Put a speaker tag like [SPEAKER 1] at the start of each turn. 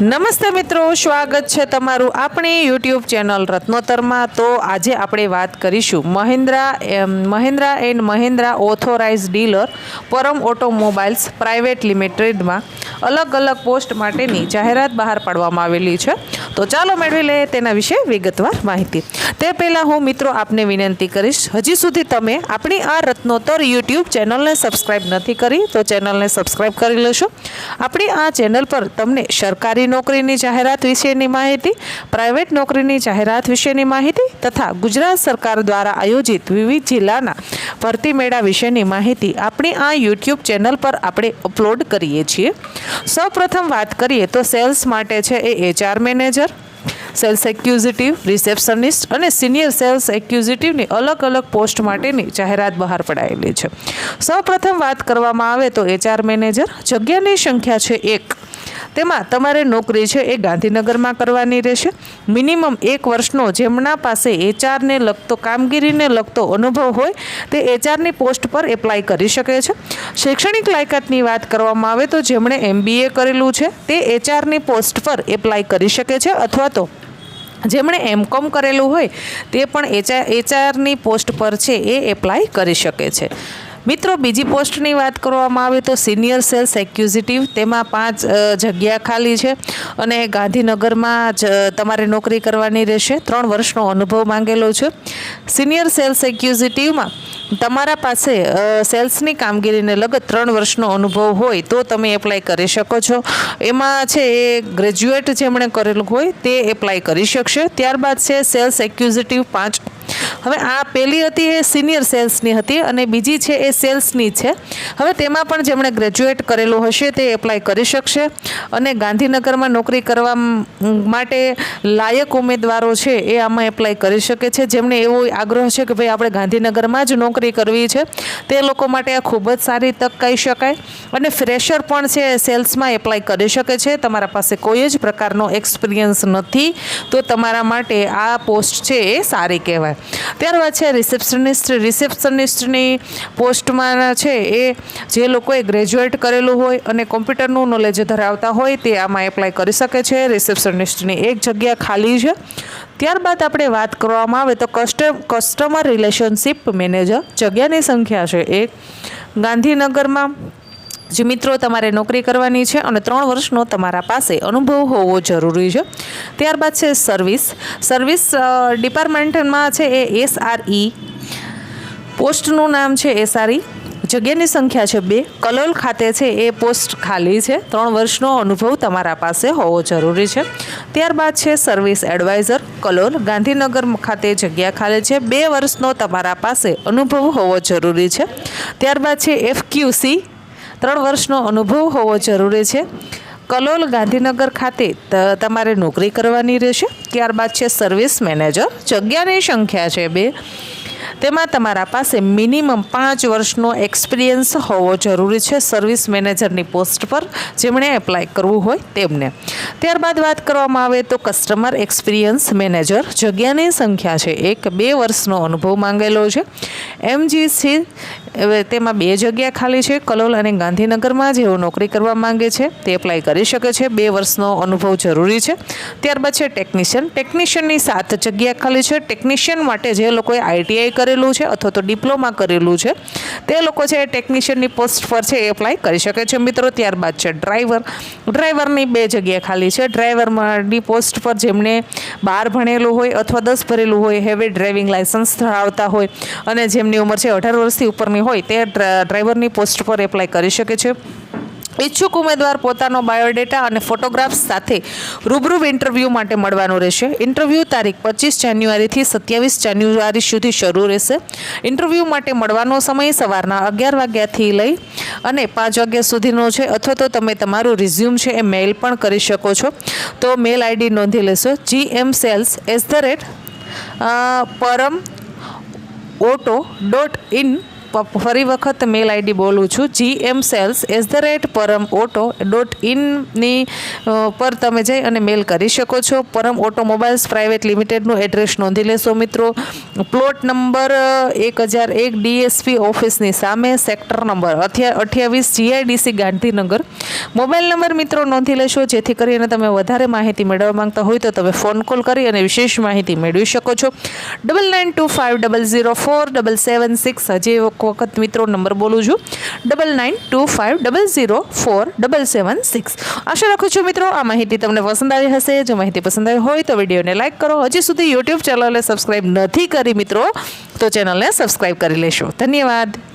[SPEAKER 1] નમસ્તે મિત્રો, સ્વાગત છે તમારું આપણી યુટ્યુબ ચેનલ રત્નોતરમાં. તો આજે આપણે વાત કરીશું Mahindra Mahindra and Mahindra authorise dealer Param automobiles private લિમિટેડમાં અલગ અલગ પોસ્ટ માટેની જાહેરાત બહાર પાડવામાં આવેલી છે. તો ચાલો મેળવી લઈએ તેના વિશે વિગતવાર માહિતી. તે પહેલાં હું મિત્રો આપને વિનંતી કરીશ, હજી સુધી તમે આપણી આ રત્નોતર યુટ્યુબ ચેનલને સબસ્ક્રાઇબ નથી કરી, તો ચેનલને સબસ્ક્રાઇબ કરી લેશો. આપણી આ ચેનલ પર તમને સરકારી નોકરીની જાહેરાત વિશેની માહિતી, પ્રાઇવેટ નોકરીની જાહેરાત વિશેની માહિતી તથા ગુજરાત સરકાર દ્વારા આયોજિત વિવિધ જિલ્લાના ભરતી મેળા વિશેની માહિતી આપણી આ યુટ્યુબ ચેનલ પર આપણે અપલોડ કરીએ છીએ. સૌપ્રથમ વાત કરીએ તો સેલ્સ માટે છે એ HR manager sales executive, receptionist અને સિનિયર સેલ્સ એક્યુઝિટિવની અલગ અલગ પોસ્ટ માટેની જાહેરાત બહાર પડાયેલી છે. સૌપ્રથમ વાત કરવામાં આવે તો એચઆર મેનેજર, જગ્યાની સંખ્યા છે એક. તેમાં તમારે નોકરી છે એ ગાંધીનગરમાં કરવાની રહેશે. મિનિમમ એક વર્ષનો જેમના પાસે એચઆરને લગતો કામગીરીને લગતો અનુભવ હોય, તે એચઆરની પોસ્ટ પર એપ્લાય કરી શકે છે. શૈક્ષણિક લાયકાતની વાત કરવામાં આવે તો જેમણે એમબીએ કરેલું છે, તે એચઆરની પોસ્ટ પર એપ્લાય કરી શકે છે અથવા તો જેમણે એમકોમ કરેલું હોય તે પણ એચઆર એચઆરની પોસ્ટ પર છે એ એપ્લાય કરી શકે છે. મિત્રો, બીજી પોસ્ટની વાત કરવામાં આવે તો સિનિયર સેલ્સ એક્યુઝિટિવ, તેમાં પાંચ જગ્યા ખાલી છે અને ગાંધીનગરમાં જ તમારે નોકરી કરવાની રહેશે. ત્રણ વર્ષનો અનુભવ માંગેલો છે. સિનિયર સેલ્સ એક્યુઝિટિવમાં તમારા પાસે સેલ્સની કામગીરીને લગત ત્રણ વર્ષનો અનુભવ હોય તો તમે એપ્લાય કરી શકો છો. એમાં છે, એ ગ્રેજ્યુએટ જેમણે કરેલું હોય તે એપ્લાય કરી શકશે. ત્યારબાદ છે, સેલ્સ એક્યુઝિટિવ પાંચ હવે આ પહેલી હતી એ સિનિયર સેલ્સની હતી અને બીજી છે એ સેલ્સની છે. હવે તેમાં પણ જેમણે ગ્રેજ્યુએટ કરેલું હશે તે એપ્લાય કરી શકશે અને ગાંધીનગરમાં નોકરી કરવા માટે લાયક ઉમેદવારો છે એ આમાં એપ્લાય કરી શકે છે. જેમને એવો આગ્રહ છે કે ભાઈ આપણે ગાંધીનગરમાં જ નોકરી કરવી છે, તે લોકો માટે આ ખૂબ જ સારી તક કહી શકાય. અને ફ્રેશર પણ છે સેલ્સમાં એપ્લાય કરી શકે છે. તમારા પાસે કોઈ જ પ્રકારનો એક્સપિરિયન્સ નથી, તો તમારા માટે આ પોસ્ટ છે એ સારી કહેવાય. ત્યારબાદ છે રિસેપ્શનિસ્ટ રિસેપ્શનિસ્ટની પોસ્ટમાં છે એ જે લોકોએ ગ્રેજ્યુએટ કરેલું હોય અને કોમ્પ્યુટરનું નોલેજ ધરાવતા હોય તે આમાં એપ્લાય કરી શકે છે. રિસેપ્શનિસ્ટની એક જગ્યા ખાલી છે. ત્યારબાદ આપણે વાત કરવામાં આવે તો કસ્ટમ કસ્ટમર રિલેશનશિપ મેનેજર જગ્યાની સંખ્યા છે એક. ગાંધીનગરમાં જે મિત્રો તમારે નોકરી કરવાની છે અને ત્રણ વર્ષનો તમારા પાસે અનુભવ હોવો જરૂરી છે. ત્યારબાદ છે સર્વિસ. સર્વિસ ડિપાર્ટમેન્ટમાં છે એ એસઆરઈ. પોસ્ટનું નામ છે એસઆરઈ. જગ્યાની સંખ્યા છે બે. કલોલ ખાતે છે એ પોસ્ટ ખાલી છે. ત્રણ વર્ષનો અનુભવ તમારા પાસે હોવો જરૂરી છે. ત્યારબાદ છે સર્વિસ એડવાઇઝર. કલોલ, ગાંધીનગર ખાતે જગ્યા ખાલી છે. બે વર્ષનો તમારા પાસે અનુભવ હોવો જરૂરી છે. ત્યારબાદ છે એફક્યુસી. ત્રણ વર્ષનો અનુભવ હોવો જરૂરી છે. કલોલ ગાંધીનગર ખાતે તમારે નોકરી કરવાની રહેશે. ત્યારબાદ છે સર્વિસ મેનેજર. જગ્યાની સંખ્યા છે બે. તેમાં તમારા પાસે મિનિમમ પાંચ વર્ષનો એક્સપિરિયન્સ હોવો જરૂરી છે સર્વિસ મેનેજરની પોસ્ટ પર જેમણે એપ્લાય કરવું હોય તેમને. ત્યારબાદ વાત કરવામાં આવે તો કસ્ટમર એક્સપિરિયન્સ મેનેજર. જગ્યાની સંખ્યા છે એક, બે વર્ષનો અનુભવ માંગેલો છે. એમજીસી, હવે તેમાં બે જગ્યા ખાલી છે. કલોલ અને ગાંધીનગરમાં જેઓ નોકરી કરવા માંગે છે તે એપ્લાય કરી શકે છે. બે વર્ષનો અનુભવ જરૂરી છે. ત્યારબાદ છે ટેકનિશિયન. ટેકનિશિયનની સાત જગ્યા ખાલી છે. ટેકનિશિયન માટે જે લોકોએ આઈટીઆઈ કરેલું છે અથવા તો ડિપ્લોમા કરેલું છે. તે લોકો છે એ ટેકનિશિયનની પોસ્ટ પર છે એ એપ્લાય કરી શકે છે. મિત્રો, ત્યારબાદ છે ડ્રાઈવર. ડ્રાઈવરની બે જગ્યા ખાલી છે. ડ્રાઈવરની પોસ્ટ પર જેમણે બાર ભણેલું હોય અથવા દસ ભરેલું હોય, હેવી ડ્રાઇવિંગ લાયસન્સ ધરાવતા હોય અને જેમની ઉંમર છે અઢાર વર્ષથી ઉપરની હોય, તે ડ્રાઈવરની પોસ્ટ પર એપ્લાય કરી શકે છે. ઈચ્છુક ઉમેદવાર પોતાનો બાયોડેટા અને ફોટોગ્રાફ્સ સાથે રૂબરૂ ઇન્ટરવ્યૂ માટે મળવાનું રહેશે. ઇન્ટરવ્યૂ તારીખ પચીસ જાન્યુઆરીથી સત્યાવીસ જાન્યુઆરી સુધી શરૂ રહેશે. ઇન્ટરવ્યૂ માટે મળવાનો સમય સવારના અગિયાર વાગ્યાથી લઈ અને પાંચ વાગ્યા સુધીનો છે અથવા તો તમે તમારું રિઝ્યુમ છે એ મેઇલ પણ કરી શકો છો. તો મેલ આઈડી નોંધી લેશો. G M sales at the rate Param auto dot in ફરી વખત મેલ આઈડી બોલું છું. G M sales at the rate Param auto dot ઇનની પર તમે જઈ અને મેલ કરી શકો છો. પરમ ઓટોમોબાઈલ્સ પ્રાઇવેટ લિમિટેડનું એડ્રેસ નોંધી લેશો મિત્રો. પ્લોટ નંબર એક હજાર એક ડીએસપી ઓફિસની સામે સેક્ટર નંબર અઠ્યા, અઠ્યાવીસ જીઆઈડીસી ગાંધીનગર. મોબાઈલ નંબર મિત્રો નોંધી લેશો, જેથી કરીને તમે વધારે માહિતી મેળવવા માંગતા હોય તો તમે ફોન કોલ કરી અને વિશેષ માહિતી મેળવી શકો છો. Double nine two five double zero four double seven six હજી વખત મિત્રો નંબર બોલું છું. Double nine two five double zero four double seven six. આશા રાખું છું મિત્રો આ માહિતી તમને પસંદ આવી હશે. જો માહિતી પસંદ આવી હોય તો વિડીયોને લાઇક કરો. હજી સુધી યુટ્યુબ ચેનલને સબસ્ક્રાઈબ નથી કરી મિત્રો, તો ચેનલને સબસ્ક્રાઈબ કરી લેશો. ધન્યવાદ.